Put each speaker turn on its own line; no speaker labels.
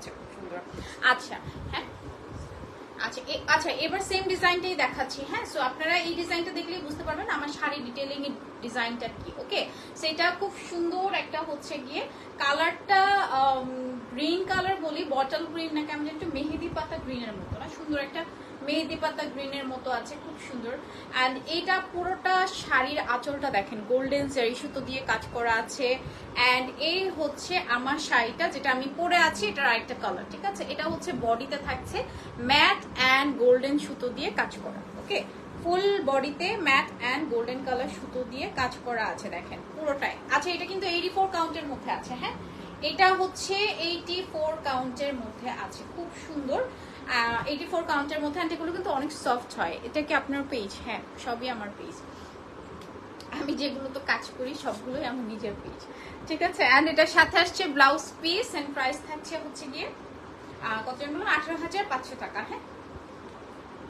হচ্ছে। সুন্দর আচ্ছা হ্যাঁ। আচ্ছা আচ্ছা এবার সেম ডিজাইনটাই দেখাচ্ছি হ্যাঁ? সো আপনারা এই ডিজাইনটা দেখলেই বুঝতে পারবেন আমার শাড়ি ডিটেলিং ডিজাইনটা কি ওকে সেটা খুব সুন্দর একটা হচ্ছে গিয়ে কালারটা গ্রিন কালার বলি বটল গ্রিন না কেমন একটু মেহেদি পাতা গ্রিনের মতো না, সুন্দর একটা মেহেদি পাতা গ্রিনের মতো আছে, খুব সুন্দর। অ্যান্ড এটা পুরোটা শাড়ির আঁচলটা দেখেন গোল্ডেন জারি সুতো দিয়ে কাজ করা আছে। অ্যান্ড এই হচ্ছে আমার শাড়িটা, যেটা আমি পরে আছি, এটার আরেকটা কালার ঠিক আছে? এটা হচ্ছে বডিতে থাকছে ম্যাট অ্যান্ড গোল্ডেন সুতো দিয়ে কাজ করা ওকে ফুল বডিতে ম্যাট অ্যান্ড গোল্ডেন কালার সুতো দিয়ে কাজ করা আছে, দেখেন, পুরোটাই। আচ্ছা এটা কিন্তু এইটি ফোর কাউন্টের মধ্যে আছে হ্যাঁ? এটা হচ্ছে এইটি ফোর কাউন্টের মধ্যে আছে, খুব সুন্দর। এইটি ফোর কাউন্টের মধ্যে এগুলো কিন্তু অনেক সফট হয়। এটা কি আপনার পেজ হ্যাঁ সবই আমার পেজ আমি যেগুলো তো কাজ করি, সবগুলোই আমার নিজের পেজ ঠিক আছে? অ্যান্ড এটার সাথে আসছে ব্লাউজ পিস অ্যান্ড প্রাইস থাকছে হচ্ছে গিয়ে কত বললাম? আঠারো হাজার পাঁচশো টাকা হ্যাঁ?